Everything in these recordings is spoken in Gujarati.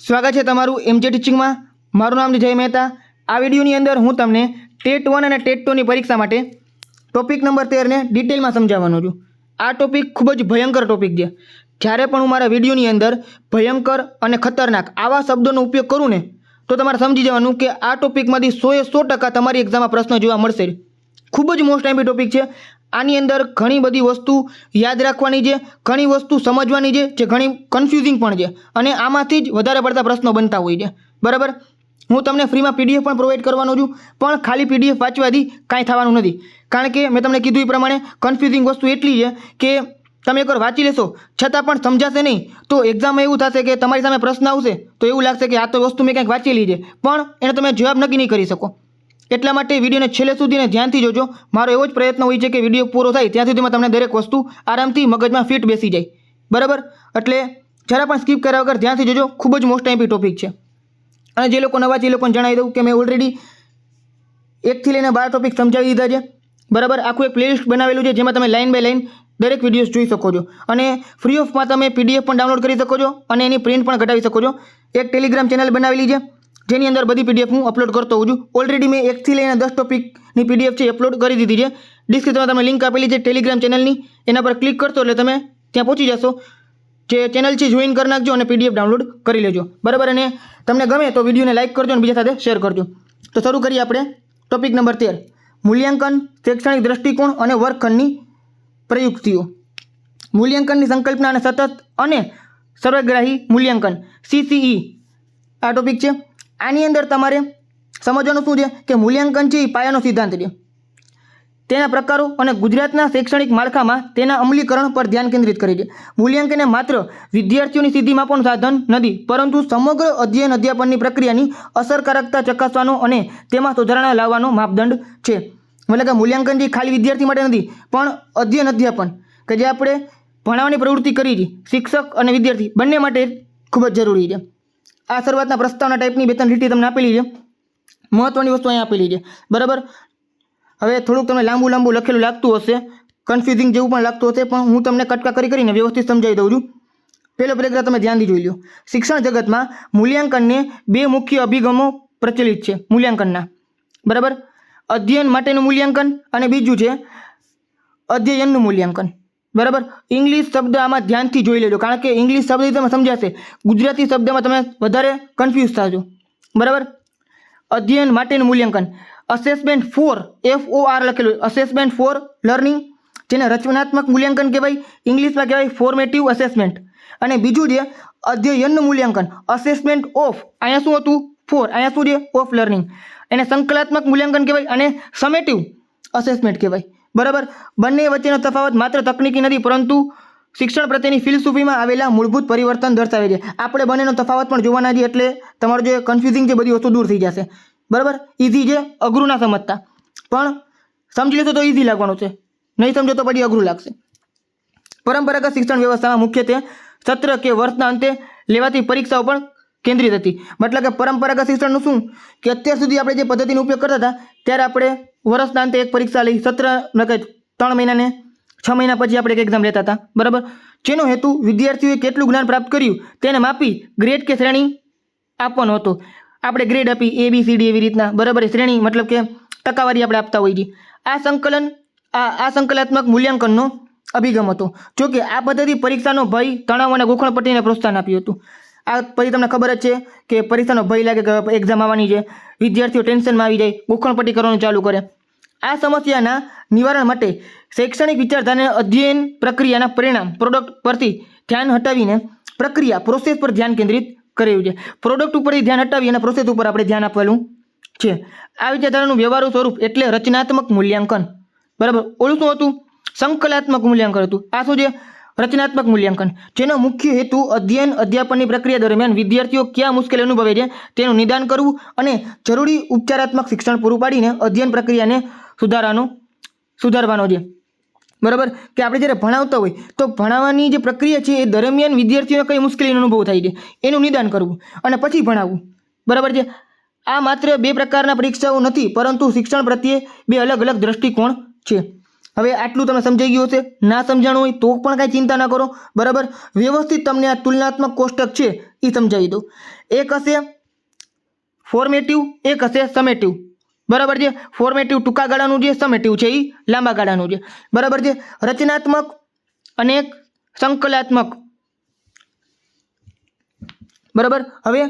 સ્વાગત છે તમારું એમજે ટીચિંગમાં મારું નામ જય મહેતા. આ વિડીયોની અંદર હું તમને ટેટ વન અને ટેટ ટુની પરીક્ષા માટે ટોપિક નંબર તેરને ડિટેલમાં સમજાવવાનો છું. આ ટોપિક ખૂબ જ ભયંકર ટોપિક છે. જ્યારે પણ હું મારા વિડીયોની અંદર ભયંકર અને ખતરનાક આવા શબ્દોનો ઉપયોગ કરું ને, તો તમારે સમજી જવાનું કે આ ટોપિકમાંથી સોએ સો ટકા તમારી એક્ઝામમાં પ્રશ્ન જોવા મળશે. ખૂબ જ મોસ્ટ એમ્પી ટોપિક છે. આની અંદર ઘણી બધી વસ્તુ યાદ રાખવાની છે, ઘણી વસ્તુ સમજવાની છે, જે ઘણી કન્ફ્યુઝિંગ પણ છે. અને આમાંથી જ વધારે પડતા પ્રશ્નો બનતા હોય છે. બરાબર? હું તમને ફ્રીમાં પીડીએફ પણ પ્રોવાઈડ કરવાનો છું, પણ ખાલી પીડીએફ વાંચવાથી કાંઈ થવાનું નથી. કારણ કે મેં તમને કીધું એ પ્રમાણે કન્ફ્યુઝિંગ વસ્તુ એટલી છે કે તમે એકવાર વાંચી લેશો, છતાં પણ સમજાશે નહીં. તો એક્ઝામમાં એવું થશે કે તમારી સામે પ્રશ્ન આવશે, તો એવું લાગશે કે આ તો વસ્તુ મેં કંઈક વાંચેલી છે. પણ એને તમે જવાબ નક્કી નહીં કરી શકો. એટલા માટે વિડીયોને છેલ્લે સુધીને ધ્યાનથી જોજો. મારો એવો જ પ્રયત્ન હોય છે કે વીડિયો પૂરો થાય ત્યાં સુધીમાં તમને દરેક વસ્તુ આરામથી મગજમાં ફિટ બેસી જાય. બરાબર? એટલે જરા પણ સ્કીપ કર્યા વગર ધ્યાનથી જોજો. ખૂબ જ મોસ્ટ એમ્પી ટોપિક છે. અને જે લોકો નવા છે એ લોકોને જણાવી દઉં કે મેં ઓલરેડી એકથી લઈને બાર ટોપિક સમજાવી દીધા છે. બરાબર? આખું એક પ્લેલિસ્ટ બનાવેલું છે જેમાં તમે લાઇન બાય લાઇન દરેક વિડીયોઝ જોઈ શકો છો. અને ફ્રી ઓફમાં તમે પીડીએફ પણ ડાઉનલોડ કરી શકો છો અને એની પ્રિન્ટ પણ ઘટાવી શકો છો. એક ટેલિગ્રામ ચેનલ બનાવેલી છે. જેની અંદર બધી પીડીએફ હું અપલોડ કરતો હોઉં છું. ઓલરેડી મેં એકથી લઈને દસ ટોપિકની પીડીએફ છે અપલોડ કરી દીધી છે. ડિસ્ક્રિપ્શનમાં તમે લિંક આપેલી છે ટેલિગ્રામ ચેનલની એના પર ક્લિક કરશો એટલે તમે ત્યાં પહોંચી જશો. જે ચેનલ છે જોઈન કરી નાખજો અને પીડીએફ ડાઉનલોડ કરી લેજો. બરાબર? અને તમને ગમે તો વિડીયોને લાઇક કરજો અને બીજા સાથે શેર કરજો. તો શરૂ કરીએ આપણે ટોપિક નંબર તેર. મૂલ્યાંકન, શૈક્ષણિક દ્રષ્ટિકોણ અને વર્ગખંડની પ્રયુક્તિઓ. મૂલ્યાંકનની સંકલ્પના અને સતત અને સર્વગ્રાહી મૂલ્યાંકન સીસીઈ આ ટોપિક છે. આની અંદર તમારે સમજવાનું શું છે? કે મૂલ્યાંકન છે એ પાયાનો સિદ્ધાંત છે. તેના પ્રકારો અને ગુજરાતના શૈક્ષણિક માળખામાં તેના અમલીકરણ પર ધ્યાન કેન્દ્રિત કરે છે. મૂલ્યાંકન માત્ર વિદ્યાર્થીઓની સિદ્ધિમાં પણ સાધન નથી, પરંતુ સમગ્ર અધ્યયન અધ્યાપનની પ્રક્રિયાની અસરકારકતા ચકાસવાનો અને તેમાં સુધારણા લાવવાનો માપદંડ છે. મતલબ કે મૂલ્યાંકન જે ખાલી વિદ્યાર્થી માટે નથી, પણ અધ્યયન અધ્યાપન, કે જે આપણે ભણાવવાની પ્રવૃત્તિ કરી શિક્ષક અને વિદ્યાર્થી બંને માટે ખૂબ જ જરૂરી છે. આ શરૂઆતના પ્રસ્તાવના ટાઈપની બે ત્રણ લીટી તમને આપેલી છે. મહત્ત્વની વસ્તુ અહીંયા આપેલી છે. બરાબર? હવે થોડુંક તમને લાંબુ લાંબુ લખેલું લાગતું હશે. કન્ફ્યુઝિંગ જેવું પણ લાગતું હશે, પણ હું તમને કટકા કરી કરીને વ્યવસ્થિત સમજાવી દઉં છું. પહેલો પેરેગ્રાફ તમે ધ્યાનથી જોઈ લો. શિક્ષણ જગતમાં મૂલ્યાંકનને બે મુખ્ય અભિગમો પ્રચલિત છે, મૂલ્યાંકનના. બરાબર? અધ્યયન માટેનું મૂલ્યાંકન અને બીજું છે અધ્યયનનું મૂલ્યાંકન. બરાબર? ઇંગ્લિશ શબ્દ આમાં ધ્યાનથી જોઈ લેજો, કારણ કે ઇંગ્લિશ શબ્દ તમે સમજાશે. ગુજરાતી શબ્દમાં તમે વધારે કન્ફ્યુઝ થશો બરાબર? અધ્યયન માટેનું મૂલ્યાંકન. Assessment for F O R લખેલું અસેસમેન્ટ ફોર લર્નિંગ જેને રચનાત્મક મૂલ્યાંકન કહેવાય. ઇંગ્લિશમાં કહેવાય ફોર્મેટિવ અસેસમેન્ટ અને બીજું છે અધ્યયનનું મૂલ્યાંકન. અસેસમેન્ટ ઓફ અહીંયા શું હતું? ફોર અહીંયા શું છે? ઓફ લર્નિંગ એને સંકલાત્મક મૂલ્યાંકન કહેવાય અને સમેટિવ અસેસમેન્ટ કહેવાય. બરાબર? બંને વચ્ચેનો તફાવત માત્ર તકનીકી નથી, પરંતુ શિક્ષણ પ્રત્યેની ફિલસૂફીમાં આવેલા મૂળભૂત પરિવર્તન દર્શાવે છે. આપણે બંનેનો તફાવત પણ જોવાના છીએ, એટલે તમારું જે કન્ફ્યુઝિંગ છે બધી વસ્તુ દૂર થઈ જશે. બરાબર? ઇઝી છે, અઘરું ના સમજતા. પણ સમજી લેશો તો ઇઝી લાગવાનું છે. નહીં સમજો તો પછી અઘરું લાગશે. પરંપરાગત શિક્ષણ વ્યવસ્થામાં મુખ્યત્વે સત્ર કે વર્ષના અંતે લેવાતી પરીક્ષાઓ પણ કેન્દ્રિત હતી. મતલબ કે પરંપરાગત શિક્ષણનું શું? કે અત્યાર સુધી આપણે જે પદ્ધતિનો ઉપયોગ કરતા હતા, ત્યારે આપણે વર્ષના અંતે એક પરીક્ષા લઈ સત્ર ન ત્રણ મહિનાને છ મહિના પછી આપણે એક એક્ઝામ લેતા હતા. બરાબર? જેનો હેતુ વિદ્યાર્થીઓએ કેટલું જ્ઞાન પ્રાપ્ત કર્યું તેને માપી ગ્રેડ કે શ્રેણી આપવાનો હતો. આપણે ગ્રેડ આપી એ બી સી ડી એવી રીતના. બરાબર? શ્રેણી મતલબ કે ટકાવારી આપણે આપતા હોઈએ છીએ. આ સંકલન, આ આ સંકલાત્મક મૂલ્યાંકનનો અભિગમ હતો. જોકે આ પદ્ધતિ પરીક્ષાનો ભય, તણાવ અને ગોખણપટ્ટીને પ્રોત્સાહન આપ્યું હતું. આ પછી તમને ખબર જ છે કે પરીક્ષાનો ભય લાગે કે એક્ઝામ આવવાની છે. વિદ્યાર્થીઓ ટેન્શનમાં આવી જાય, ગોખણપટ્ટી કરવાનું ચાલુ કરે. આ સમસ્યાના નિવારણ માટે શૈક્ષણિક વિચારધારાને અધ્યયન પ્રક્રિયાના પરિણામ પ્રોડક્ટ પરથી ધ્યાન હટાવીને પ્રક્રિયા પ્રોસેસ પર ધ્યાન કેન્દ્રિત કર્યું છે. પ્રોડક્ટ ઉપરથી ધ્યાન હટાવી અને પ્રોસેસ ઉપર આપણે ધ્યાન આપવાનું છે. આ વિચારધારાનું વ્યવહારુ સ્વરૂપ એટલે રચનાત્મક મૂલ્યાંકન. બરાબર? ઓલું શું હતું? સંકલાત્મક મૂલ્યાંકન હતું. આ શું છે? રચનાત્મક મૂલ્યાંકન. જેનો મુખ્ય હેતુ અધ્યયન, અધ્યાપનની પ્રક્રિયા દરમિયાન વિદ્યાર્થીઓ ક્યાં મુશ્કેલી અનુભવે છે તેનું નિદાન કરવું અને જરૂરી ઉપચારાત્મક શિક્ષણ પૂરું પાડીને અધ્યયન પ્રક્રિયાને સુધારવાનો સુધારવાનો છે. બરાબર? કે આપણે જ્યારે ભણાવતા હોય તો ભણાવવાની જે પ્રક્રિયા છે એ દરમિયાન વિદ્યાર્થીઓને કઈ મુશ્કેલીનો અનુભવ થાય છે એનું નિદાન કરવું અને પછી ભણાવવું. બરાબર છે? આ માત્ર બે પ્રકારના પરીક્ષાઓ નથી, પરંતુ શિક્ષણ પ્રત્યે બે અલગ અલગ દ્રષ્ટિકોણ છે. હવે આટલું તમને સમજાઈ ગયું હશે. ના સમજાણું હોય તો પણ કાંઈ ચિંતા ના કરો. બરાબર? વ્યવસ્થિત તમને આ તુલનાત્મક કોષ્ટક છે એ સમજાવી દઉં. એક હશે ફોર્મેટિવ એક હશે સમેટિવ બરાબર છે? ફોર્મેટિવ ટૂંકા ગાળાનું જે સમેટિવ છે એ લાંબા ગાળાનું છે. બરાબર છે? રચનાત્મક અને સંકલાત્મક. બરાબર? હવે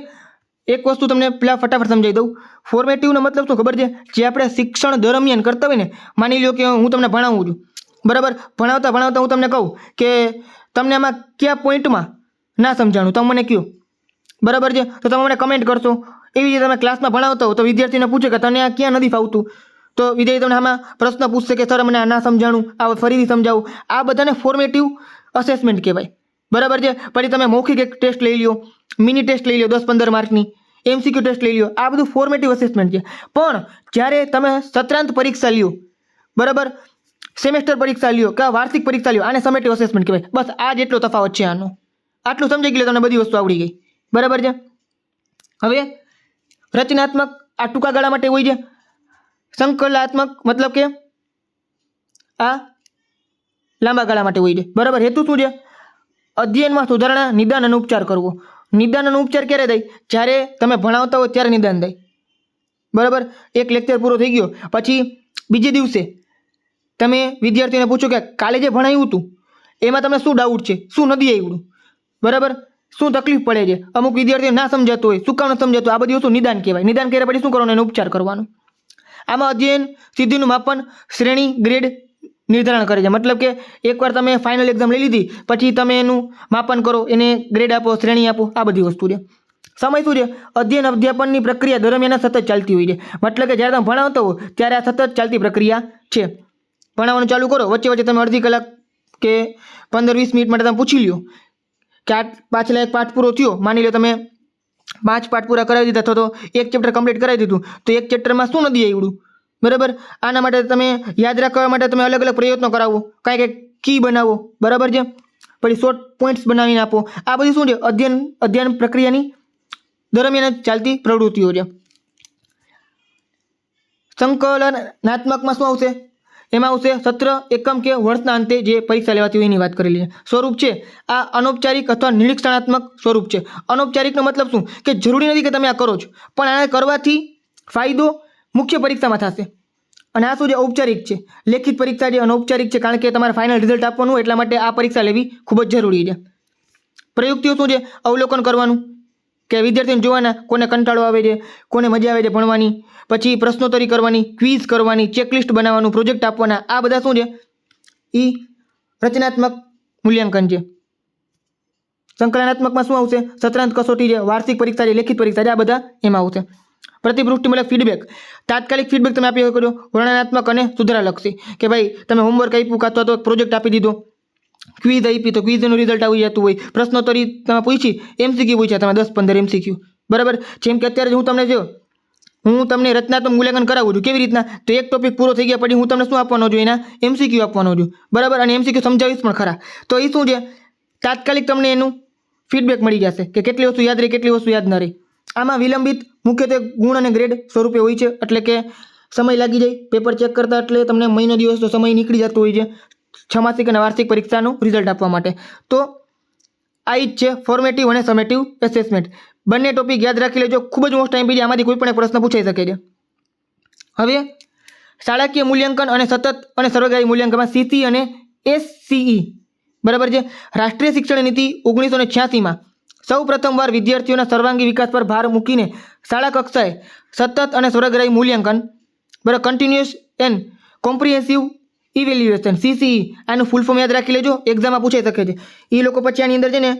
એક વસ્તુ તમને પેલા ફટાફટ સમજાવી દઉં. ફોર્મેટિવનો મતલબ શું ખબર છે? જે આપણે શિક્ષણ દરમિયાન કરતા હોય ને, માની લો કે હું તમને ભણાવું છું. બરાબર? ભણાવતા ભણાવતા હું તમને કહું કે તમને આમાં કયા પોઈન્ટમાં ના સમજાણું? તમે મને કહો બરાબર છે? તો તમે મને કમેન્ટ કરશો. એવી રીતે તમે ક્લાસમાં ભણાવતા હો તો વિદ્યાર્થીને પૂછે કે તને આ ક્યાં નથી ફાવતું? તો વિદ્યાર્થી તમને આમાં પ્રશ્ન પૂછશે કે સર મને આ ના સમજાણું. આ ફરીથી સમજાવું. આ બધાને ફોર્મેટિવ અસેસમેન્ટ કહેવાય. બરાબર છે? પછી તમે મૌખિક એક ટેસ્ટ લઈ લ્યો મિની ટેસ્ટ લઈ લો દસ પંદર માર્કની એમસીક્યુ ટેસ્ટ લઈ લ્યો, આ બધું ફોર્મેટિવ અસેસમેન્ટ છે. પણ જ્યારે તમે સત્રાંત પરીક્ષા લ્યો, બરાબર? સેમેસ્ટર પરીક્ષા લ્યો, કે વાર્ષિક પરીક્ષા લ્યો, આને સમેટિવ અસેસમેન્ટ કહેવાય. બસ આ જેટલો તફાવત છે આનો. આટલું સમજી ગયું તમને બધી વસ્તુ આવડી ગઈ. બરાબર છે? હવે રચનાત્મક આ ટૂંકા ગાળા માટે હોય છે. સંકલાત્મક મતલબ કે આ લાંબા ગાળા માટે હોય છે. બરાબર? હેતુ શું છે? અધ્યયનમાં સુધારણા નિદાન અને ઉપચાર કરવો. નિદાન અને ઉપચાર ક્યારે થાય જ્યારે તમે ભણાવતા હોય ત્યારે નિદાન થાય બરાબર? એક લેક્ચર પૂરો થઈ ગયો. પછી બીજે દિવસે તમે વિદ્યાર્થીને પૂછો કે કાલે જે ભણાવ્યું હતું, એમાં તમને શું ડાઉટ છે? શું નથી આવ્યું? બરાબર? શું તકલીફ પડે છે? અમુક વિદ્યાર્થીઓ ના સમજાતું હોય, શું કામ નથી સમજાતું, આ બધી વસ્તુ નિદાન કહેવાય. નિદાન કર્યા પછી શું કરવાનું? એનો ઉપચાર કરવાનો. આમાં અધ્યયન, સિદ્ધિનું માપન, શ્રેણી, ગ્રેડ નિર્ધારણ કરે છે. મતલબ કે એકવાર તમે ફાઇનલ એક્ઝામ લઈ લીધી, પછી તમે એનું માપન કરો, એને ગ્રેડ આપો, શ્રેણી આપો, આ બધી વસ્તુ છે. સમય શું છે? અધ્યયન અધ્યાપનની પ્રક્રિયા દરમિયાન સતત ચાલતી હોય છે. મતલબ કે જ્યારે તમે ભણાવતો હો, ત્યારે આ સતત ચાલતી પ્રક્રિયા છે. ભણાવવાનું ચાલુ કરો, વચ્ચે વચ્ચે તમે અડધી કલાક કે પંદર વીસ મિનિટ માટે તમે પૂછી લ્યો કે આ પાછલા એક પાઠ પૂરો થયો, માની લો તમે પાંચ પાઠ પૂરા કરાવી દીધા અથવા તો એક ચેપ્ટર કમ્પ્લીટ કરાવી દીધું, તો એક ચેપ્ટરમાં શું નથી આવડ્યું બરાબર? આના માટે તમે યાદ રાખવા માટે તમે અલગ અલગ પ્રયત્નો કરાવો. કાંઈ કંઈક કી બનાવો. બરાબર છે? પછી શોર્ટ પોઈન્ટ્સ બનાવીને આપો. આ બધી શું છે? અધ્યયન અધ્યયન પ્રક્રિયાની દરમિયાન ચાલતી પ્રવૃત્તિઓ છે. સંકલનાત્મકમાં શું આવશે? એમાં આવશે સત્ર, એકમ કે વર્ષના અંતે જે પરીક્ષા લેવાતી હોય એની વાત કરેલી છે. સ્વરૂપ છે, આ અનૌપચારિક અથવા નિરીક્ષણાત્મક સ્વરૂપ છે. અનૌપચારિકનો મતલબ શું? કે જરૂરી નથી કે તમે આ કરો છો. પણ આને કરવાથી ફાયદો મુખ્ય પરીક્ષામાં થશે. અને આ શું છે ઔપચારિક છે. લેખિત પરીક્ષા જે અનૌપચારિક છે, કારણ કે તમારે ફાઇનલ રિઝલ્ટ આપવાનું એટલા માટે આ પરીક્ષા લેવી ખૂબ જ જરૂરી છે. પ્રયુક્તિઓ શું છે? અવલોકન કરવાનું. કે વિદ્યાર્થીને જોવાના, કોને કંટાળો આવે છે, કોને મજા આવે છે ભણવાની, પછી પ્રશ્નોત્તરી કરવાની ક્વિઝ કરવાની ચેકલિસ્ટ બનાવવાનું પ્રોજેક્ટ આપવાના, આ બધા શું છે? એ રચનાત્મક મૂલ્યાંકન છે. સંકલનાત્મકમાં શું આવશે? સત્રાંત કસોટી છે, વાર્ષિક પરીક્ષા છે, લેખિત પરીક્ષા છે, આ બધા એમાં આવશે. પ્રતિવૃષ્ટિ મળે ફીડબેક તાત્કાલિક ફીડબેક તમે આપી શકો છો વર્ણનાત્મક અને સુધારાલક્ષી. કે ભાઈ, તમે હોમવર્ક આપ્યું કાં તો પ્રોજેક્ટ આપી દીધો. ક્વિઝ આપી તો ક્વિઝનું રિઝલ્ટ આવી જતું હોય. પ્રશ્નોત્તરી તમે પૂછી એમસીક્યુ પૂછ્યા તમે, દસ પંદર એમસીક્યુ બરાબર? જેમ કે અત્યારે હું તમને જો હું તમને રચનાત્મક મૂલ્યાંકન કરાવું છું. કેવી રીતના? તો એક ટોપિક પૂરો થઈ ગયા પછી હું તમને શું આપવાનો છું? એના એમસીક્યુ આપવાનો છું. બરાબર? અને એમસીક્યુ સમજાવીશ પણ ખરા. તો એ શું છે? તાત્કાલિક તમને એનું ફીડબેક મળી જશે કે કેટલી વસ્તુ યાદ રહી, કેટલી વસ્તુ યાદ ન રહી. આમાં વિલંબિત મુખ્યત્વે ગુણ અને ગ્રેડ સ્વરૂપે હોય છે. એટલે કે સમય લાગી જાય પેપર ચેક કરતા એટલે તમને મહિનો, દિવસ તો સમય નીકળી જતો હોય છે છમાસિક અને વાર્ષિક પરીક્ષાનું રિઝલ્ટ આપવા માટે. તો આ જ છે ફોર્મેટિવ અને સમેટિવ એસેસમેન્ટ બંને ટોપિક યાદ રાખી લેજો. ખૂબ જ મોસ્ટ ટાઈમ આમાંથી કોઈ પણ એક પ્રશ્ન પૂછાઈ શકે છે. હવે શાળાકીય મૂલ્યાંકન અને સતત અને સર્વગ્રાહી મૂલ્યાંકનમાં સીસી અને એસસીઈ બરાબર છે? રાષ્ટ્રીય શિક્ષણ નીતિ ઓગણીસો ને છ્યાસીમાં. સૌ પ્રથમવાર વિદ્યાર્થીઓના સર્વાંગી વિકાસ પર ભાર મૂકીને શાળા કક્ષાએ સતત અને સર્વગ્રાહી મૂલ્યાંકન બરાબર continuous and comprehensive evaluation CCE આનું ફૂલ ફોર્મ યાદ રાખી લેજો એક્ઝામમાં પૂછાઈ શકે છે. એ લોકો પછી આની અંદર છે ને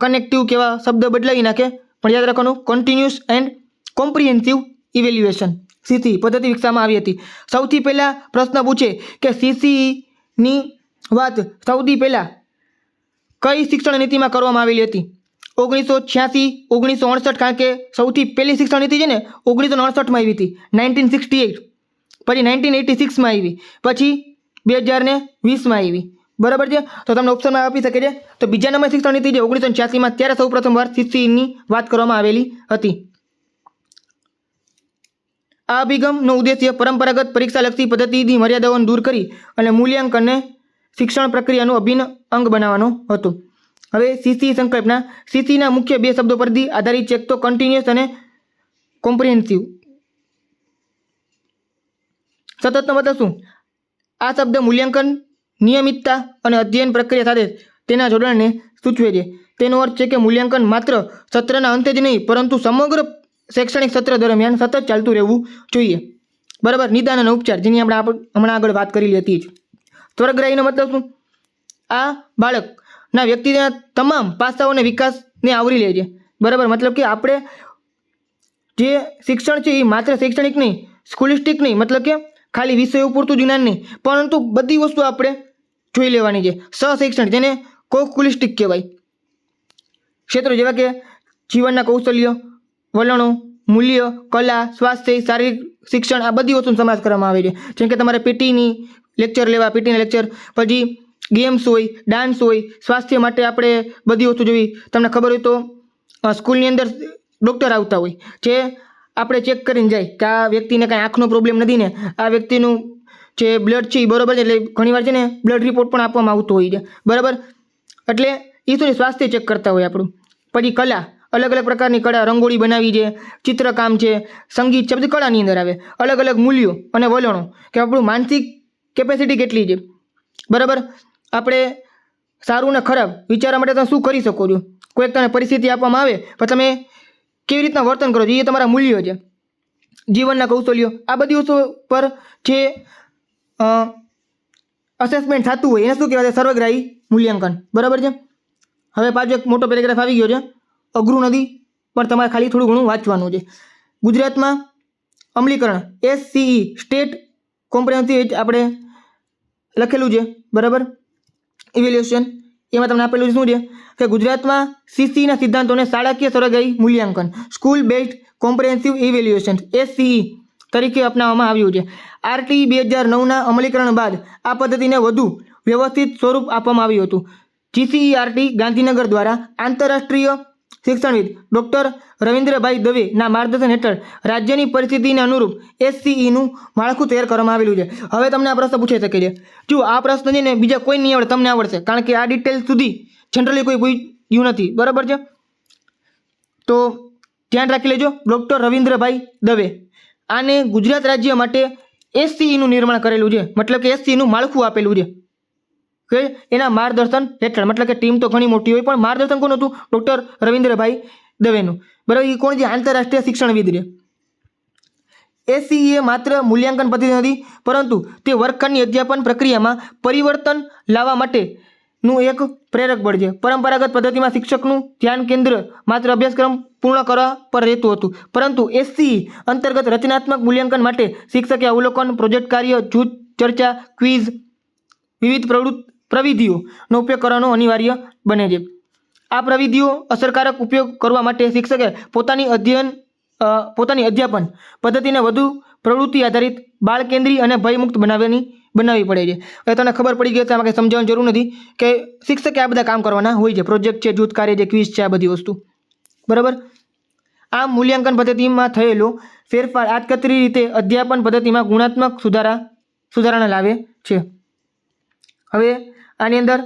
કનેક્ટિવ કેવા શબ્દ બદલાવી નાખે, પણ યાદ રાખવાનું continuous and comprehensive evaluation CC પદ્ધતિ વિકસાવવામાં આવી હતી. સૌથી પહેલાં પ્રશ્ન પૂછે કે સીસીઈની વાત સૌથી પહેલાં કઈ શિક્ષણ નીતિમાં કરવામાં આવેલી હતી? ઓગણીસો છ્યાસી ઓગણીસો અડસઠ, કારણ કે સૌથી પહેલી શિક્ષણ નીતિ છે ને ઓગણીસો અડસઠમાં આવી હતી. Nineteen sixty eight. પછી નાઇન્ટીન એટી સિક્સમાં આવી. પછી બે હજાર ને વીસમાં આવી. બરાબર છે? તો તમને ઓપ્શનમાં આપી શકે છે. તો બીજા નંબર શિક્ષણ નીતિ જે ઓગણીસો છ્યાસીમાં ત્યારે સૌ પ્રથમ વાર સીસીની વાત કરવામાં આવેલી હતી. આ અભિગમનો ઉદ્દેશ્ય પરંપરાગત પરીક્ષાલક્ષી પદ્ધતિની મર્યાદાઓને દૂર કરી અને મૂલ્યાંકનને શિક્ષણ પ્રક્રિયાનું અભિન્ન અંગ બનાવવાનો હતો. હવે સીસી સંકલ્પના સીસીના મુખ્ય બે શબ્દો પરથી આધારિત એક તો કન્ટિન્યુઅસ અને કોમ્પ્રિહેન્સિવ સતતનો મતલબ શું? આ શબ્દ મૂલ્યાંકન, નિયમિતતા અને અધ્યયન પ્રક્રિયા સાથે તેના જોડાણને સૂચવે છે. તેનો અર્થ છે કે મૂલ્યાંકન માત્ર સત્રના અંતે જ નહીં, પરંતુ સમગ્ર શૈક્ષણિક સત્ર દરમિયાન સતત ચાલતું રહેવું જોઈએ. બરાબર? નિદાન અને ઉપચાર, જેની આપણે આપ- હમણાં આગળ વાત કરેલી હતી જ. સ્વર્ગરાહીનો મતલબ શું? આ બાળકના વ્યક્તિના તમામ પાસાઓને વિકાસને આવરી લે છે. બરાબર? મતલબ કે આપણે જે શિક્ષણ છે એ માત્ર શૈક્ષણિક નહીં, સ્કૂલિસ્ટિક નહીં, મતલબ કે ખાલી વિષયો પૂરતું જ્ઞાન નહીં, પરંતુ બધી વસ્તુ આપણે જોઈ લેવાની છે. સશૈક્ષણ, જેને કો સ્કૂલિસ્ટિક કહેવાય. ક્ષેત્રો જેવા કે જીવનના કૌશલ્ય, વલણો, મૂલ્ય, કલા, સ્વાસ્થ્ય, શારીરિક શિક્ષણ, આ બધી વસ્તુનો સમાવેશ કરવામાં આવે છે. જેમ કે તમારે પીટીની લેક્ચર લેવા, પીટીના લેક્ચર, પછી ગેમ્સ હોય, ડાન્સ હોય, સ્વાસ્થ્ય માટે આપણે બધી વસ્તુ જોવી. તમને ખબર હોય તો સ્કૂલની અંદર ડૉક્ટર આવતા હોય, જે આપણે ચેક કરીને જાય કે આ વ્યક્તિને કાંઈ આંખનો પ્રોબ્લેમ નથી ને, આ વ્યક્તિનું જે બ્લડ છે એ બરોબર છે, એટલે ઘણીવાર છે ને બ્લડ રિપોર્ટ પણ આપવામાં આવતો હોય છે. બરાબર? એટલે એ શું સ્વાસ્થ્ય ચેક કરતા હોય આપણું. પછી કલા, અલગ અલગ પ્રકારની કળા, રંગોળી બનાવી છે, ચિત્રકામ છે, સંગીત છે, બધી કળાની અંદર આવે. અલગ અલગ મૂલ્યો અને વલણો, કે આપણું માનસિક કેપેસિટી કેટલી છે. બરાબર? આપણે સારું ને ખરાબ વિચારવા માટે તમે શું કરી શકો છો? કોઈક તને પરિસ્થિતિ આપવામાં આવે, પણ તમે કેવી રીતના વર્તન કરો છો? એ તમારા મૂલ્યો છે. જીવનના કૌશલ્યો. આ બધી વસ્તુઓ પર જે અસેસમેન્ટ થતું હોય, એને શું કહેવાય? સર્વગ્રાહી મૂલ્યાંકન. બરાબર છે? હવે પાછો એક મોટો પેરેગ્રાફ આવી ગયો છે. અઘરું નથી, પણ તમારે ખાલી થોડું ઘણું વાંચવાનું છે. ગુજરાતમાં અમલીકરણ એસસીઈ સ્ટેટ કોમ્પ્રિહેન્સિવ આપણે લખેલું છે. બરાબર? ઇવેલ્યુએશન એમાં તમને આપેલું શું છે કે ગુજરાતમાં સીસીના સિદ્ધાંતોને શાળાકીય સર્વગ્રાહી મૂલ્યાંકન school based comprehensive evaluation SCE તરીકે અપનાવવામાં આવ્યું છે. આરટી બે હજાર નવના અમલીકરણ બાદ આ પદ્ધતિને વધુ વ્યવસ્થિત સ્વરૂપ આપવામાં આવ્યું હતું. જીસીઈઆરટી ગાંધીનગર દ્વારા આંતરરાષ્ટ્રીય શિક્ષણવિદ ડૉક્ટર રવિન્દ્રભાઈ દવેના માર્ગદર્શન હેઠળ રાજ્યની પરિસ્થિતિને અનુરૂપ એસસીઈનું માળખું તૈયાર કરવામાં આવેલું છે. હવે તમને આ પ્રશ્ન પૂછાઈ શકે છે. જો આ પ્રશ્ન છે ને બીજા કોઈ નહીં આવડે તમને આવડશે, કારણ કે આ ડિટેલ સુધી જનરલી કોઈ પૂછ્યું નથી. બરાબર છે? તો ધ્યાન રાખી લેજો, ડૉક્ટર રવિન્દ્રભાઈ દવે. આને ગુજરાત રાજ્ય માટે એસસીઈનું નિર્માણ કરેલું છે. મતલબ કે એસસીઈનું માળખું આપેલું છે. કે એના માર્ગદર્શન હેઠળ, મતલબ કે ટીમ તો ઘણી મોટી હોય, પણ માર્ગદર્શન કોણ હતું? ડૉક્ટર રવિન્દ્રભાઈ દવેનું. બરાબર એ કોણ છે? આંતરરાષ્ટ્રીય શિક્ષણવિદ છે. એ માત્ર મૂલ્યાંકન પદ્ધતિ નથી, પરંતુ તે વર્ગખંડની અધ્યાપન પ્રક્રિયામાં પરિવર્તન લાવવા માટેનું એક પ્રેરક બળ છે. પરંપરાગત પદ્ધતિમાં શિક્ષકનું ધ્યાન કેન્દ્ર માત્ર અભ્યાસક્રમ પૂર્ણ કરવા પર રહેતું હતું. પરંતુ એસસી અંતર્ગત રચનાત્મક મૂલ્યાંકન માટે શિક્ષકે અવલોકન, પ્રોજેક્ટ કાર્ય, જૂથ ચર્ચા, ક્વિઝ, વિવિધ પ્રવૃત્ત પ્રવિધિઓનો ઉપયોગ કરવાનો અનિવાર્ય બને છે. આ પ્રવિધિઓ અસરકારક ઉપયોગ કરવા માટે શિક્ષકે પોતાની અધ્યયન પોતાની અધ્યાપન પદ્ધતિને વધુ પ્રવૃત્તિ આધારિત બાળ કેન્દ્રી અને ભયમુક્ત બનાવવાની બનાવવી પડે છે. એ તને ખબર પડી ગઈ તો આમાં કંઈ સમજાવવાની જરૂર નથી કે શિક્ષકે આ બધા કામ કરવાના હોય છે. પ્રોજેક્ટ છે, જૂથ કાર્ય છે, ક્વિઝ છે, આ બધી વસ્તુ. બરાબર? આ મૂલ્યાંકન પદ્ધતિમાં થયેલો ફેરફાર આડકતરી રીતે અધ્યાપન પદ્ધતિમાં ગુણાત્મક સુધારા સુધારણા લાવે છે. હવે આની અંદર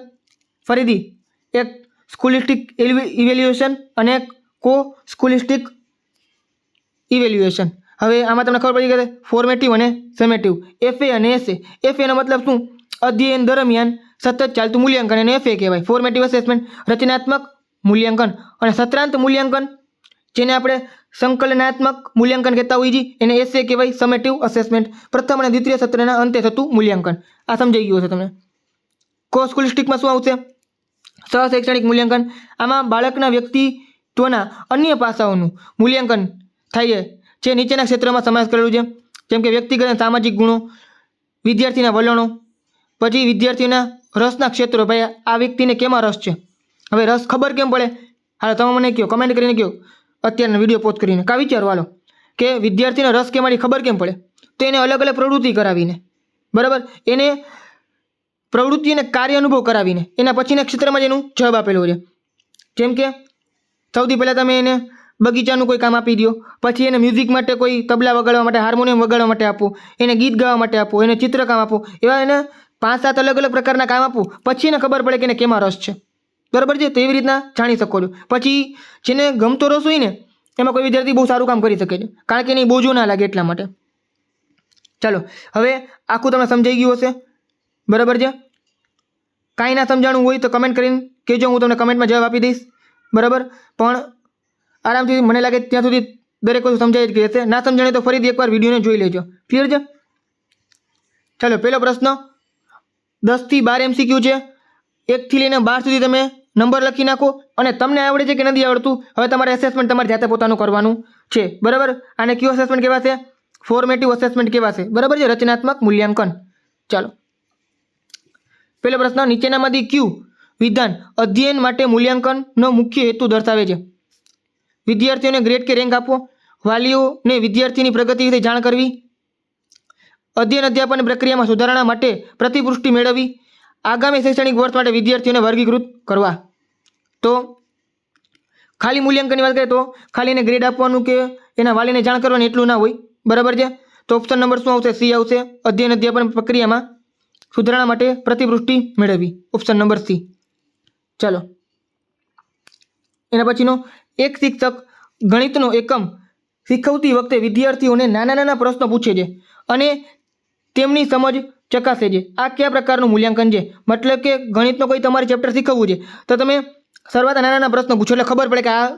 ફરીથી એક સ્કૂલિસ્ટિક ઇવેલ્યુએશન અને એક કો સ્કૂલિસ્ટિક ઇવેલ્યુએશન હવે આમાં તમને ખબર પડી ગઈ ફોર્મેટિવ અને સમેટિવ એફએ અને એસએ એફએનો મતલબ શું? અધ્યયન દરમિયાન સતત ચાલતું મૂલ્યાંકન એને એફએ કહેવાય. ફોર્મેટિવ અસેસમેન્ટ રચનાત્મક મૂલ્યાંકન અને સત્રાંત મૂલ્યાંકન, જેને આપણે સંકલનાત્મક મૂલ્યાંકન કહેતા હોઈએ છીએ, એને એસએ કહેવાય. સમેટિવ અસેસમેન્ટ પ્રથમ અને દ્વિતીય સત્રના અંતે થતું મૂલ્યાંકન. આ સમજાઈ ગયું છે તમને. કો સ્કૂલિસ્ટિકમાં શું આવશે? સહશૈક્ષણિક મૂલ્યાંકન. આમાં બાળકના વ્યક્તિત્વના અન્ય પાસાઓનું મૂલ્યાંકન થાય છે, જે નીચેના ક્ષેત્રમાં સમાવેશ કરેલું છે. જેમ કે વ્યક્તિગત અને સામાજિક ગુણો, વિદ્યાર્થીના વલણો, પછી વિદ્યાર્થીના રસના ક્ષેત્રો. ભાઈ, આ વ્યક્તિને કેમાં રસ છે? હવે રસ ખબર કેમ પડે? હાલો, તમે મને કહો કમેન્ટ કરીને કહો. અત્યારના વીડિયો પોસ્ટ કરીને. કા વિચારો, હાલો. કે વિદ્યાર્થીનો રસ કેમાંથી ખબર કેમ પડે? તો એને અલગ અલગ પ્રવૃત્તિ કરાવીને. બરાબર? એને પ્રવૃત્તિ અને કાર્ય અનુભવ કરાવીને એના પછીના ક્ષેત્રમાં જ એનું જવાબ આપેલો છે જેમ કે, સૌથી પહેલાં તમે એને બગીચાનું કોઈ કામ આપી દો, પછી એને મ્યુઝિક માટે કોઈ તબલા વગાડવા માટે હાર્મોનિયમ વગાડવા માટે આપો, એને ગીત ગાવા માટે આપો, એને ચિત્રકામ આપો, એવા એને પાંચ સાત અલગ અલગ પ્રકારના કામ આપો, પછી એને ખબર પડે કે એને કેમાં રસ છે. બરાબર છે? તો એવી રીતના જાણી શકો છો. પછી જેને ગમતો રસ હોય ને, એમાં કોઈ વિદ્યાર્થી બહુ સારું કામ કરી શકે છે. કારણ કે એને બોજો ના લાગે એટલા માટે. ચાલો, હવે આખું તમને સમજાઈ ગયું હશે. બરાબર છે? કાંઈ ના સમજાણું હોય તો કમેન્ટ કરીને કહેજો, હું તમને કમેન્ટમાં જવાબ આપી દઈશ. બરાબર? પણ આરામથી મને લાગે ત્યાં સુધી દરેક વસ્તુ સમજાઈ જ ગઈ હશે. ના સમજાણે તો ફરીથી એકવાર વિડીયોને જોઈ લેજો. ક્લિયર છે? ચાલો, પહેલો પ્રશ્ન. દસથી બાર એમસીક્યુ છે. એકથી લઈને બાર સુધી તમે નંબર લખી નાખો અને તમને આવડે છે કે નથી આવડતું, હવે તમારે એસેસમેન્ટ તમારે જાતે પોતાનું કરવાનું છે. બરાબર? આને કયું અસેસમેન્ટ કહેવાશે? ફોર્મેટિવ અસેસમેન્ટ કહેવાશે. બરાબર છે? રચનાત્મક મૂલ્યાંકન. ચાલો. પહેલો પ્રશ્ન નીચેનામાંથી ક્યુ? વિધાન અધ્યયન માટે મૂલ્યાંકનનો મુખ્ય હેતુ દર્શાવે છે. વિદ્યાર્થીઓને ગ્રેડ કે રેન્ક આપવો વાલીઓને વિદ્યાર્થીની પ્રગતિ વિશે જાણ કરવી. અધ્યયન અધ્યાપન પ્રક્રિયામાં સુધારણા માટે પ્રતિપુષ્ટિ મેળવવી. આગામી શૈક્ષણિક વર્ષ માટે વિદ્યાર્થીઓને વર્ગીકૃત કરવા. તો ખાલી મૂલ્યાંકનની વાત કરીએ તો ખાલી એને ગ્રેડ આપવાનું કે એના વાલીને જાણ કરવાની એટલું ના હોય. બરાબર છે? તો ઓપ્શન નંબર શું આવશે? સી આવશે. અધ્યયન અધ્યાપન પ્રક્રિયામાં સુધારણા માટે પ્રતિપૃષ્ટિ મેળવવી. ઓપ્શન નંબર સી ચાલો. એના પછીનો એક શિક્ષક ગણિતનો એકમ શીખવતી વખતે વિદ્યાર્થીઓને નાના નાના પ્રશ્નો પૂછે છે અને તેમની સમજ ચકાસે છે. આ કયા પ્રકારનું મૂલ્યાંકન છે? મતલબ કે ગણિતનો કોઈ તમારે ચેપ્ટર શીખવવું છે. તો તમે શરૂઆત નાના નાના પ્રશ્નો પૂછો એટલે ખબર પડે કે આ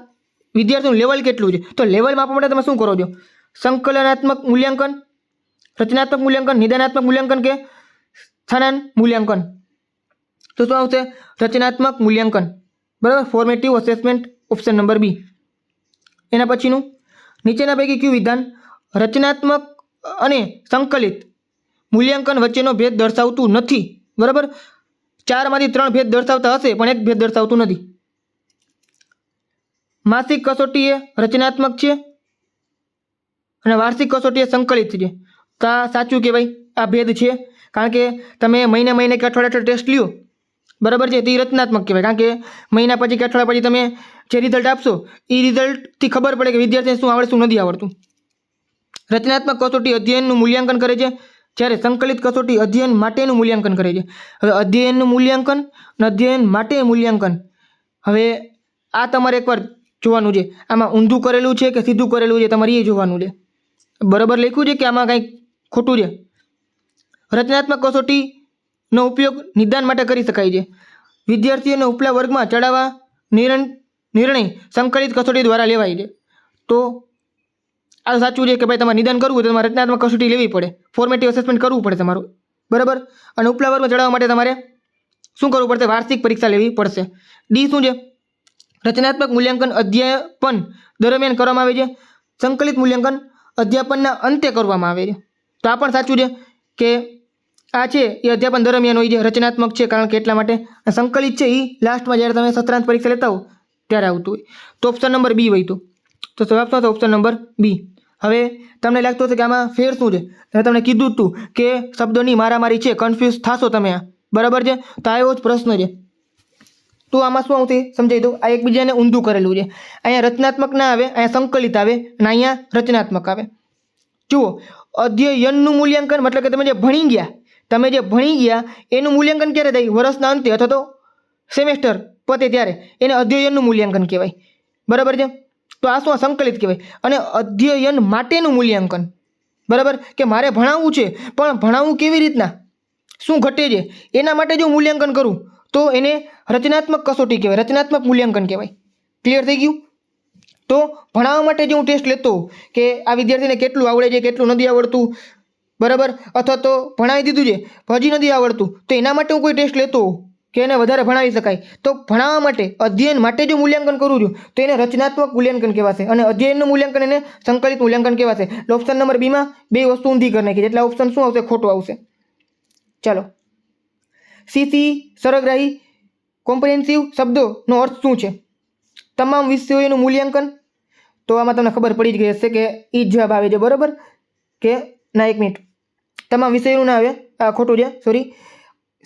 વિદ્યાર્થીનું લેવલ કેટલું છે. તો લેવલ માપવા માટે તમે શું કરો છો? સંકલનાત્મક મૂલ્યાંકન, રચનાત્મક મૂલ્યાંકન, નિદાનાત્મક મૂલ્યાંકન કે સ્થાનાન મૂલ્યાંકન. તો શું આવશે? રચનાત્મક મૂલ્યાંકન. બરાબર? Formative assessment option number B એના પછીનું? નીચેના પૈકી કયું વિધાન? રચનાત્મક અને સંકલિત મૂલ્યાંકન વચ્ચેનો ભેદ દર્શાવતું નથી. બરાબર? ચારમાંથી ત્રણ ભેદ દર્શાવતા હશે, પણ એક ભેદ દર્શાવતું નથી. માસિક કસોટી એ રચનાત્મક છે અને વાર્ષિક કસોટી એ સંકલિત છે. તો આ સાચું કહેવાય? આ ભેદ છે. કારણ કે તમે મહિને મહિને કે અઠવાડિયે ટેસ્ટ લ્યો. બરાબર છે? તે રચનાત્મક કહેવાય. કારણ કે મહિના પછી કે અઠવાડિયા પછી તમે જે રિઝલ્ટ આપશો એ રિઝલ્ટથી ખબર પડે કે વિદ્યાર્થીને શું આવડે, શું નથી આવડતું. રચનાત્મક કસોટી અધ્યયનનું મૂલ્યાંકન કરે છે. જ્યારે સંકલિત કસોટી અધ્યયન માટેનું મૂલ્યાંકન કરે છે. હવે અધ્યયનનું મૂલ્યાંકન અને અધ્યયન માટે મૂલ્યાંકન. હવે આ તમારે એકવાર જોવાનું છે. આમાં ઊંધું કરેલું છે કે સીધું કરેલું છે? તમારે એ જોવાનું છે. બરાબર લખ્યું છે કે આમાં કંઈક ખોટું છે? રચનાત્મક કસોટીનો ઉપયોગ નિદાન માટે કરી શકાય છે. વિદ્યાર્થીઓને ઉપલા વર્ગમાં ચડાવવા નિર્ણ, નિર્ણય સંકલિત કસોટી દ્વારા લેવાય છે. તો આ સાચું છે કે ભાઈ તમારે નિદાન કરવું હોય તો તમારે રચનાત્મક કસોટી લેવી પડે. ફોર્મેટિવ અસેસમેન્ટ કરવું પડે તમારું. બરાબર? અને ઉપલા વર્ગમાં ચડાવવા માટે તમારે શું કરવું પડશે? વાર્ષિક પરીક્ષા લેવી પડશે. ડી શું છે? રચનાત્મક મૂલ્યાંકન અધ્યાપન દરમિયાન કરવામાં આવે છે. સંકલિત મૂલ્યાંકન અધ્યાપનના અંતે કરવામાં આવે છે. તો આ પણ સાચું છે. કે આ છે એ અધ્યાપન દરમિયાન હોય છે રચનાત્મક છે, કારણ કે એટલા માટે સંકલિત છે એ લાસ્ટમાં જ્યારે તમે સત્રાંત પરીક્ષા લેતા હો ત્યારે આવતું હોય. તો ઓપ્શન નંબર બી હોય તો તો જવાબ હતો ઓપ્શન નંબર બી હવે તમને લાગતું હશે કે આમાં ફેર શું છે? મેં તમને કીધું જ હતું કે શબ્દોની મારામારી છે કન્ફ્યુઝ થશો તમે આ. બરાબર છે? તો આ એવો જ પ્રશ્ન છે. તો આમાં શું આવશે? સમજાવી દઉં આ એકબીજાને ઊંધું કરેલું છે. અહીંયા રચનાત્મક ના આવે, અહીંયા સંકલિત આવે અને અહીંયા રચનાત્મક આવે. જુઓ. અધ્યયનનું મૂલ્યાંકન, મતલબ કે તમે જે ભણી ગયા, તમે જે ભણી ગયા, એનું મૂલ્યાંકન ક્યારે થાય? વર્ષના અંતે અથવા તો સેમેસ્ટર પતે ત્યારે. એને અધ્યયનનું મૂલ્યાંકન કહેવાય. બરાબર છે? તો આ શું આ સંકલિત કહેવાય? અને અધ્યયન માટેનું મૂલ્યાંકન. બરાબર? કે મારે ભણાવવું છે, પણ ભણાવવું કેવી રીતના? શું ઘટે છે? એના માટે જો મૂલ્યાંકન કરું, તો એને રચનાત્મક કસોટી કહેવાય. રચનાત્મક મૂલ્યાંકન કહેવાય. ક્લિયર થઈ ગયું? તો ભણાવવા માટે જે હું ટેસ્ટ લેતો કે આ વિદ્યાર્થીને કેટલું આવડે છે, કેટલું નથી આવડતું, બરાબર? અથવા તો ભણાવી દીધું છે હજી નથી આવડતું, તો એના માટે હું કોઈ ટેસ્ટ લેતો કે એને વધારે ભણાવી શકાય? તો ભણાવવા માટે, અધ્યયન માટે જો મૂલ્યાંકન કરું છું, તો એને રચનાત્મક મૂલ્યાંકન કહેવાશે અને અધ્યયનનું મૂલ્યાંકન એને સંકલિત મૂલ્યાંકન કહેવાશે. એટલે ઓપ્શન નંબર બીમાં બે વસ્તુ ઊંધી કરી નાખી એટલે ઓપ્શન શું આવશે, ખોટું આવશે. ચાલો. સીસી સરગ્રાહી કોમ્પ્રિહેન્સિવ શબ્દોનો અર્થ શું છે? તમામ વિષયોનું મૂલ્યાંકન. તો આમાં તમને ખબર પડી જ ગઈ હશે કે એ જવાબ આવે છે, બરાબર? કે ના, એક મિનિટ. તમામ વિષયોનું ના આવે. આ ખોટું છે સોરી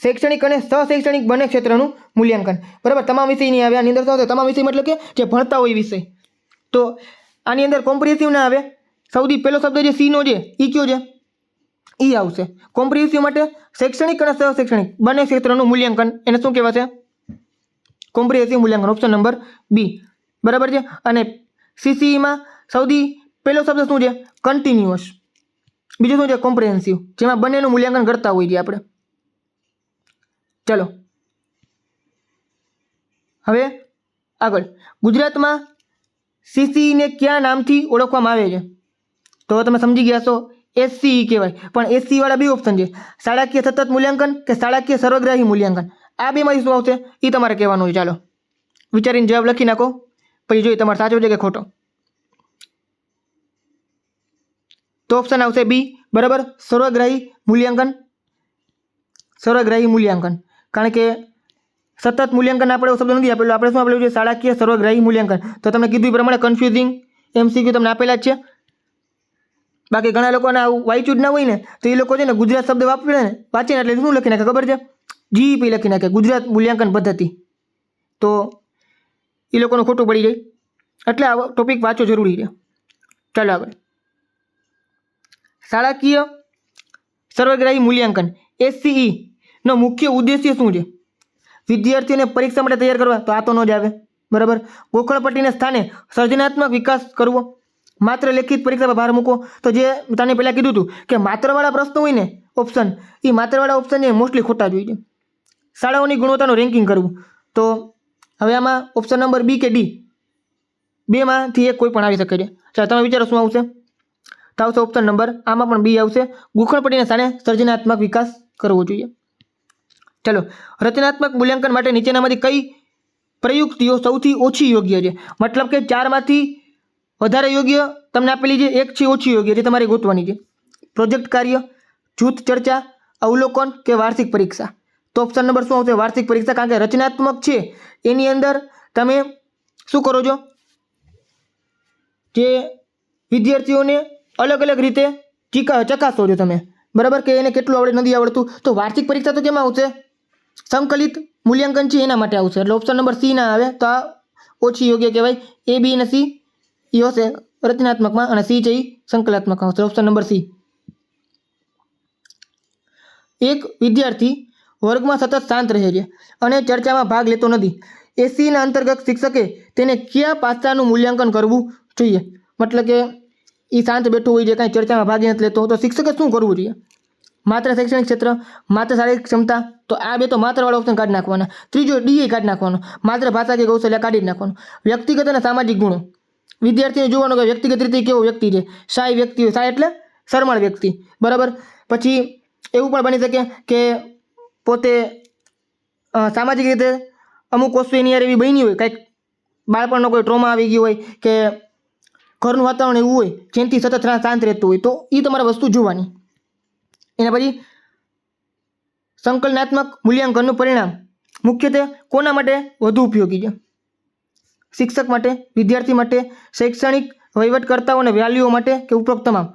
શૈક્ષણિક અને સશૈક્ષણિક બંને ક્ષેત્રનું મૂલ્યાંકન. બરાબર? તમામ વિષય નહીં આવે, આની અંદર શું તમામ વિષય મતલબ કે જે ભણતા હોય વિષય. તો આની અંદર કોમ્પ્રિહેન્સિવ ના આવે. સૌથી પહેલો શબ્દ જે સીનો છે એ કયો છે? એ આવશે. કોમ્પ્રિહેન્સિવ માટે શૈક્ષણિક અને સહશૈક્ષણિક બંને ક્ષેત્રનું મૂલ્યાંકન. એને શું કહેવાશે? કોમ્પ્રિહેન્સિવ મૂલ્યાંકન ઓપ્શન નંબર બી બરાબર છે? અને સીસીઈમાં સૌથી પહેલો શબ્દ શું છે? કન્ટિન્યુઅસ બીજું શું છે? કોમ્પ્રિહેન્સિવ જેમાં બંનેનું મૂલ્યાંકન કરતા હોઈએ છીએ આપણે. ચલો. હવે આગળ. ગુજરાતમાં સીસીઈને કયા નામથી ઓળખવામાં આવે છે? તો તમે સમજી ગયા છો એસસીઈ કહેવાય. પણ એસસી વાળા બી ઓપ્શન છે. શાળાકીય સતત મૂલ્યાંકન કે શાળાકીય સર્વગ્રાહી મૂલ્યાંકન? આ બેમાંથી શું આવશે? એ તમારે કહેવાનું હોય, ચાલો. વિચારીને જવાબ લખી નાખો. પછી જોઈએ તમારે સાચો છે કે ખોટો. તો ઓપ્શન આવશે બી બરાબર? સર્વગ્રાહી મૂલ્યાંકન. સર્વગ્રાહી મૂલ્યાંકન. કારણ કે સતત મૂલ્યાંકન આપણે શબ્દ નથી આપેલું. આપણે શું આપેલું છે? શાળાકીય સર્વગ્રાહી મૂલ્યાંકન. તો તમને કીધું પ્રમાણે કન્ફ્યુઝિંગ એમસીક્યુ તમને આપેલા જ છે. બાકી ઘણા લોકોને આવું વાંચ્યું જ ના હોય ને, તો એ લોકો છે ને ગુજરાત શબ્દ વાપરે ને, વાંચે એટલે શું લખી નાખે ખબર છે? જીઈપી લખી નાખે, ગુજરાત મૂલ્યાંકન પદ્ધતિ. તો એ લોકોનું ખોટું પડી જાય. એટલે આ ટોપિક વાંચો જરૂરી છે. ચાલો આગળ. શાળાકીય સર્વગ્રાહી મૂલ્યાંકન એસસીઈ નો મુખ્ય ઉદ્દેશ્ય શું છે? વિદ્યાર્થીઓને પરીક્ષા માટે તૈયાર કરવા, તો આ તો ન જ આવે. બરાબર? ગોખણપટ્ટીને સ્થાને સર્જનાત્મક વિકાસ કરવો. માત્ર લેખિત પરીક્ષા પર ભાર મૂકો તો જે તને પહેલાં કીધું હતું કે માત્રવાળા પ્રશ્નો હોય ને ઓપ્શન એ માત્રવાળા ઓપ્શન એ મોસ્ટલી ખોટા જોઈએ શાળાઓની ગુણવત્તાનું રેન્કિંગ કરવું. તો હવે આમાં ઓપ્શન નંબર બી કે ડી બેમાંથી એક કોઈ પણ આવી શકે છે. ચાલો, તમે વિચારો શું આવશે? તો આવશે ઓપ્શન નંબર આમાં પણ બી આવશે. ગુખણપટ્ટીના સ્થાને સર્જનાત્મક વિકાસ કરવો જોઈએ. ચલો, રચનાત્મક મૂલ્યાંકન માટે નીચેનામાંથી કઈ પ્રયુક્તિઓ સૌથી ઓછી યોગ્ય છે? મતલબ કે ચારમાંથી વધારે યોગ્ય તમને આપેલી છે, એક છે ઓછી યોગ્ય જે તમારે ગોતવાની છે. પ્રોજેક્ટ કાર્ય, જૂથ ચર્ચા, અવલોકન કે વાર્ષિક પરીક્ષા? તો ઓપ્શન નંબર શું આવશે? વાર્ષિક પરીક્ષા કારણ કે રચનાત્મક છે. એની અંદર તમે શું કરો છો? જે વિદ્યાર્થીઓને અલગ અલગ રીતે ચીકા ચકાસો છો તમે. બરાબર? કે એને કેટલું આવડે, નથી આવડતું. તો વાર્ષિક પરીક્ષા તો કેમાં આવશે? સંકલિત મૂલ્યાંકન છે એના માટે આવશે. એટલે ઓપ્શન નંબર સી ના આવે. તો આ ઓછી યોગ્ય કહેવાય. એ બી અને સી એ હશે રચનાત્મકમાં અને સી છે એ સંકલાત્મકમાં આવશે. ઓપ્શન નંબર સી એક વિદ્યાર્થી વર્ગમાં સતત શાંત રહે છે અને ચર્ચામાં ભાગ લેતો નથી. એસીના અંતર્ગત શિક્ષકે તેને કયા પાસાનું મૂલ્યાંકન કરવું જોઈએ? મતલબ કે એ શાંત બેઠું હોય છે કાંઈ ચર્ચામાં ભાગ નથી લેતો તો શિક્ષકે શું કરવું જોઈએ? માત્ર શૈક્ષણિક ક્ષેત્ર, માત્ર શારીરિક ક્ષમતા, તો આ બે તો માત્રવાળો ઓપ્શન કાઢી નાખવાના. ત્રીજો ડી કાઢી નાખવાનો. માત્ર ભાષા કે કૌશલ્ય કાઢી નાખવાનું. વ્યક્તિગત અને સામાજિક ગુણો. વિદ્યાર્થીને જોવાનું કે વ્યક્તિગત રીતે કેવો વ્યક્તિ છે? સાય વ્યક્તિ સાય એટલે શરમાળ વ્યક્તિ. બરાબર? પછી એવું પણ બની શકે કે પોતે સામાજિક રીતે અમુક વસ્તુ એની યાર એવી બની હોય, કંઈક બાળપણનો કોઈ ટ્રોમા આવી ગયો હોય કે ઘરનું વાતાવરણ એવું હોય, જેનાથી સતત શાંત રહેતું હોય, તો એ તમારે વસ્તુ જોવાની. એના પછી સંકલનાત્મક મૂલ્યાંકનનું પરિણામ મુખ્યત્વે કોના માટે વધુ ઉપયોગી છે? શિક્ષક માટે, વિદ્યાર્થી માટે, શૈક્ષણિક વહીવટકર્તાઓ અને વાલીઓ માટે કે ઉપરોક્ત તમામ?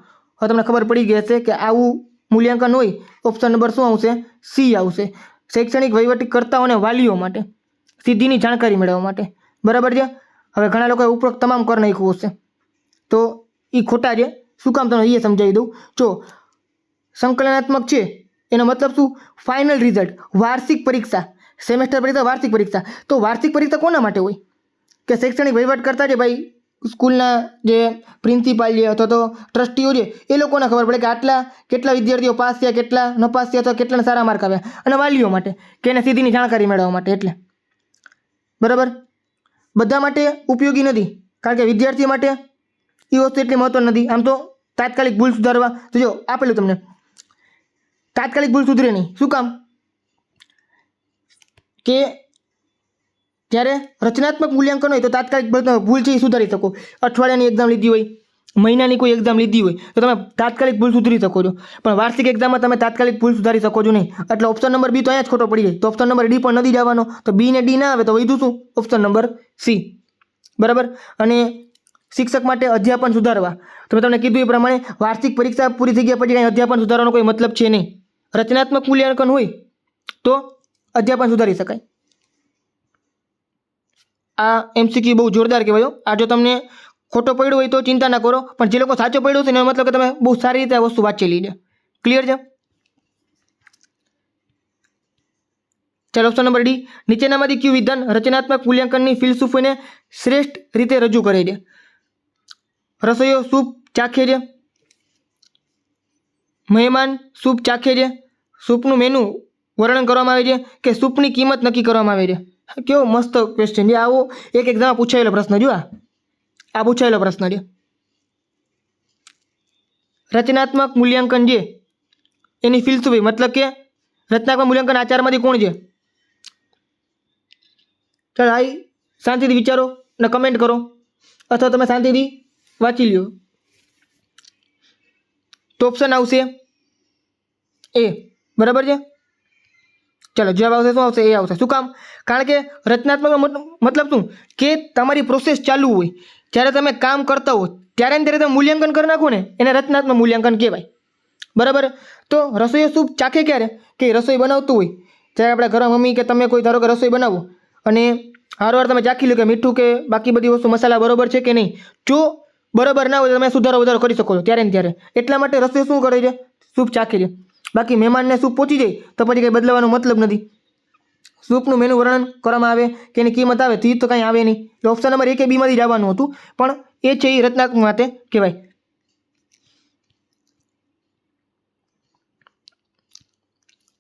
હવે તમને ખબર પડી ગઈ હશે કે આવું મૂલ્યાંકન હોય ઓપ્શન નંબર શું આવશે? સી આવશે. શૈક્ષણિક વહીવટકર્તાઓ અને વાલીઓ માટે સિદ્ધિની જાણકારી મેળવવા માટે. બરાબર છે? હવે ઘણા લોકોએ ઉપરોક્ત તમામ કર નાખ્યું હશે. તો એ ખોટા છે. શું કામ તમને એ સમજાવી દઉં? જો, સંકલનાત્મક છે. એનો મતલબ શું? ફાઇનલ રિઝલ્ટ વાર્ષિક પરીક્ષા. સેમેસ્ટર પરીક્ષા, વાર્ષિક પરીક્ષા. તો વાર્ષિક પરીક્ષા કોના માટે હોય? કે શૈક્ષણિક વહીવટ કરતા છે ભાઈ? સ્કૂલના જે પ્રિન્સિપાલ છે અથવા તો ટ્રસ્ટીઓ છે એ લોકોને ખબર પડે કે આટલા, કેટલા વિદ્યાર્થીઓ પાસ થયા, કેટલા ન પાસ થયા અથવા કેટલાને સારા માર્ક આવ્યા અને વાલીઓ માટે, કે એને સીધીની જાણકારી મેળવવા માટે એટલે. બરાબર? બધા માટે ઉપયોગી નથી, કારણ કે વિદ્યાર્થીઓ માટે એ વસ્તુ એટલી મહત્વ નથી. આમ તો તાત્કાલિક ભૂલ સુધારવા, તો જો આપેલું તમને. તાત્કાલિક ભૂલ સુધરે નહીં. શું કામ? કે જ્યારે રચનાત્મક મૂલ્યાંકન હોય તો તાત્કાલિક ભૂલ- છે એ સુધારી શકો. અઠવાડિયાની એક્ઝામ લીધી હોય, મહિનાની કોઈ એક્ઝામ લીધી હોય, તો તમે તાત્કાલિક ભૂલ સુધારી શકો છો. પણ વાર્ષિક એક્ઝામમાં તમે તાત્કાલિક ભૂલ સુધારી શકો છો નહીં. એટલે ઓપ્શન નંબર બી તો અહીંયા જ ખોટો પડી જાય. તો ઓપ્શન નંબર ડી પણ નથી જવાનો. તો બી ને ડી ના આવે તો વધુ શું? ઓપ્શન નંબર સી બરાબર? અને શિક્ષક માટે અધ્યાપન સુધારવા. તો મેં તમને કીધું એ પ્રમાણે વાર્ષિક પરીક્ષા પૂરી થઈ ગયા પછી કાંઈ અધ્યાપન સુધારવાનો કોઈ મતલબ છે નહીં. રચનાત્મક મૂલ્યાંકન હોય તો અધ્યાપન સુધારી શકાય. આ એમસીક્યુ બહુ જોરદાર કહેવાયો આ જો તમને ખોટો પડ્યો હોય તો ચિંતા ના કરો, પણ જે લોકો સાચો પડ્યો છે એનો મતલબ કે તમે બહુ સારી રીતે આ વસ્તુ વાંચેલી છે ક્લિયર છે? ચાલો ઓપ્શન નંબર ડી નીચેનામાંથી કયું વિધાન રચનાત્મક મૂલ્યાંકનની ફિલસૂફીને શ્રેષ્ઠ રીતે રજૂ કરે છે. રસોઈયો સૂપ ચાખે છે. મહેમાન સૂપ ચાખે છે. સૂપનું મેનુ વર્ણન કરવામાં આવે છે કે સૂપની કિંમત નક્કી કરવામાં આવે છે. કેવો મસ્ત ક્વેશ્ચન છે આવો એક એકદમ પૂછાયેલો પ્રશ્ન જો આ. પૂછાયેલો પ્રશ્ન છે રચનાત્મક મૂલ્યાંકન છે એની ફિલસુફી મતલબ કે રચનાત્મક મૂલ્યાંકન આચારમાંથી કોણ છે? ચાલો, આઈ શાંતિથી વિચારો ને કમેન્ટ કરો. અથવા તમે શાંતિથી વાંચી લ્યો. તો ઓપ્શન આવશે એ. બરાબર છે? ચાલો, જવાબ આવશે, શું આવશે? એ આવશે. શું કામ? કારણ કે રચનાત્મક મતલબ શું? કે તમારી પ્રોસેસ ચાલુ હોય. જ્યારે તમે કામ કરતા હો, ત્યારે ત્યારે તમે મૂલ્યાંકન કરી નાખો ને, એને રચનાત્મક મૂલ્યાંકન કહેવાય. બરાબર? તો રસોઈ સૂપ ચાખે ક્યારે? કે રસોઈ બનાવતું હોય. જ્યારે આપણે ઘરમાં મમ્મી કે તમે કોઈ ધારો કે રસોઈ બનાવો, અને હારવાર તમે ચાખી લો કે મીઠું કે બાકી બધી વસ્તુ, મસાલા બરોબર છે કે નહીં? જો બરોબર ના હોય તો તમે સુધારો વધારો કરી શકો છો, ત્યારે ને ત્યારે. એટલા માટે રસોઈ શું કરે છે? સૂપ ચાખી છે. બાકી મહેમાનને સૂપ પહોંચી જાય, તો પછી કંઈ બદલાવાનો મતલબ નથી. સૂપનું મેનુ વર્ણન કરવામાં આવે કે એની કિંમત આવે, તીજ તો કાંઈ આવે નહીં. ઓપ્શન નંબર એક એ બીમાંથી જવાનું હતું, પણ એ છે એ રચનાત્મક માટે કહેવાય.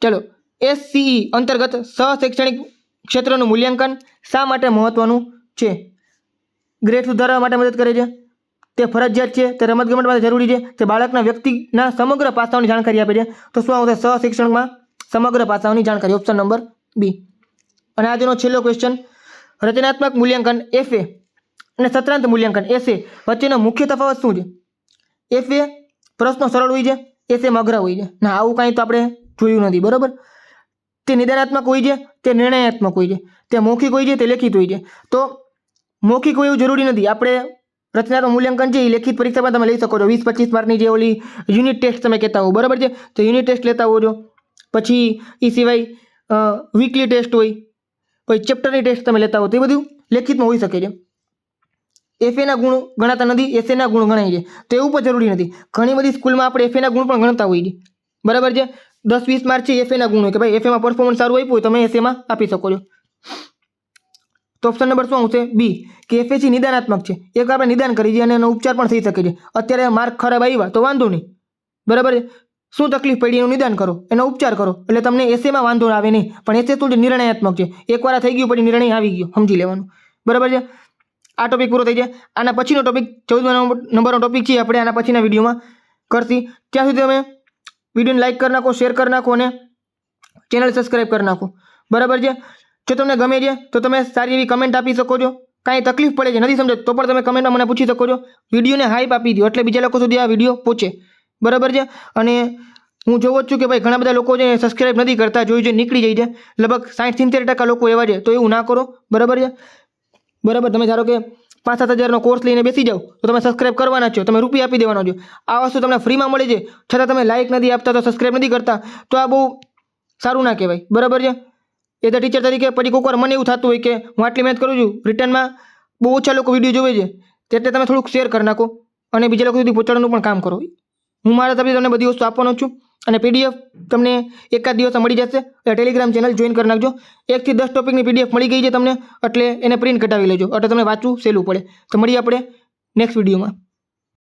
ચલો એસસીઈ અંતર્ગત સહશૈક્ષણિક ક્ષેત્રનું મૂલ્યાંકન શા માટે મહત્વનું છે? ગ્રેડ સુધારવા માટે મદદ કરે છે? તે ફરજિયાત છે, તે રમતગમત માટે જરૂરી છે, તે બાળકના વ્યક્તિના સમગ્ર પાસાઓની જાણકારી આપે છે. તો શું આવશે? સહશિક્ષણમાં સમગ્ર પાસાઓની જાણકારી ઓપ્શન નંબર બી અને આજનો છેલ્લો ક્વેશ્ચન રચનાત્મક મૂલ્યાંકન એફએ અને સત્રાંત મૂલ્યાંકન એસએ વચ્ચેનો મુખ્ય તફાવત શું છે? એફએ પ્રશ્નો સરળ હોય છે એસએમાં અઘરા હોય છે. ના, આવું કાંઈ તો આપણે જોયું નથી, બરાબર? તે નિદાનાત્મક હોય છે, તે નિર્ણયાત્મક હોય છે. તે મૌખિક હોય છે, તે લેખિત હોય છે. તો મૌખિક હોય એવું જરૂરી નથી. આપણે રચનાત્મક મૂલ્યાંકન છે એ લેખિત પરીક્ષામાં તમે લઈ શકો છો. વીસ, પચીસ માર્કની જે ઓલી યુનિટ ટેસ્ટ તમે કહેતા હો બરાબર છે? તો યુનિટ ટેસ્ટ લેતા હોવો પછી એ સિવાય વીકલી ટેસ્ટ હોય, પછી ચેપ્ટરની ટેસ્ટ તમે લેતા હો, તો બધું લેખિતમાં હોઈ શકે છે. એફએના ગુણ ગણાતા નથી એસએના ગુણ ગણાય છે. તો એવું પણ જરૂરી નથી. ઘણી બધી સ્કૂલમાં આપણે એફએના ગુણ પણ ગણતા હોઈએ છીએ. બરાબર છે? દસ, વીસ માર્ક છે એફએના ગુણ હોય કે ભાઈ એફએમાં પરફોર્મન્સ સારું આપ્યું હોય તમે એસએમાં આપી શકો છો. તો ઓપ્શન નંબર શું આવશે? બી કે નિદાનાત્મક છે. એક આપણે નિદાન કરી છે અને એનો ઉપચાર પણ થઈ શકે છે. અત્યારે માર્ક ખરાબ આવ્યા તો વાંધો નહીં. બરાબર શું તકલીફ પડી એનું નિદાન કરો. એનો ઉપચાર કરો. એટલે તમને એસેમાં વાંધો આવે નહીં. પણ એસે શું છે નિર્ણયાત્મક છે. એકવાર થઈ ગયું પછી નિર્ણય આવી ગયો. સમજી લેવાનું. બરાબર છે? આ ટોપિક પૂરો થઈ જાય. આના પછીનો ટોપિક ચૌદ નંબરનો ટોપિક છે આપણે આના પછીના વિડીયોમાં કરશી. ત્યાં સુધી તમે વિડીયોને લાઇક કરી નાખો શેર કરી નાખો અને ચેનલ સબસ્ક્રાઈબ કરી નાખો. બરાબર છે? જો તમને ગમે છે, તો તમે સારી એવી કમેન્ટ આપી શકો છો. કાંઈ તકલીફ પડે છે, નથી સમજાતું, તો પણ તમે કમેન્ટમાં મને પૂછી શકો છો. વિડીયોને હાઈપ આપી દો એટલે બીજા લોકો સુધી આ વીડિયો પહોંચે. બરાબર છે? અને હું જોવો જ છું કે ભાઈ ઘણા બધા લોકો છે સબસ્ક્રાઈબ નથી કરતા જોઈ જોઈ નીકળી જાય છે. લગભગ સાઠ સિત્તેર ટકા લોકો એવા છે, તો એવું ના કરો. બરાબર છે? બરાબર, તમે ધારો કે પાંચ સાત હજારનો કોર્સ લઈને બેસી જાઓ, તો તમે સબસ્ક્રાઇબ કરવાના છો, તમે રૂપિયા આપી દેવાનો છો. આ વસ્તુ તમને ફ્રીમાં મળે છે, છતાં તમે લાઇક નથી આપતા, તો સબસ્ક્રાઈબ નથી કરતા, તો આ બહુ સારું ના કહેવાય. બરાબર છે? એ તો ટીચર તરીકે પછી કોઈક વાર મને એવું થતું હોય કે હું આટલી મહેનત કરું છું રિટર્નમાં બહુ ઓછા લોકો વીડિયો જોવે છે એટલે તમે થોડુંક શેર કરી નાખો અને બીજા લોકો સુધી પહોંચાડવાનું પણ કામ કરો. હું મારા તરફથી તમને બધી વસ્તુ આપવાનો છું અને પીડીએફ તમને એકાદ દિવસ મળી જશે, એટલે ટેલિગ્રામ ચેનલ જોઈન કરી નાખજો. એકથી દસ ટોપિકની પીડીએફ મળી ગઈ છે તમને, એટલે એને પ્રિન્ટ કઢાવી લેજો, એટલે તમને વાંચવું સહેલું પડે. તો મળીએ આપણે નેક્સ્ટ વિડીયોમાં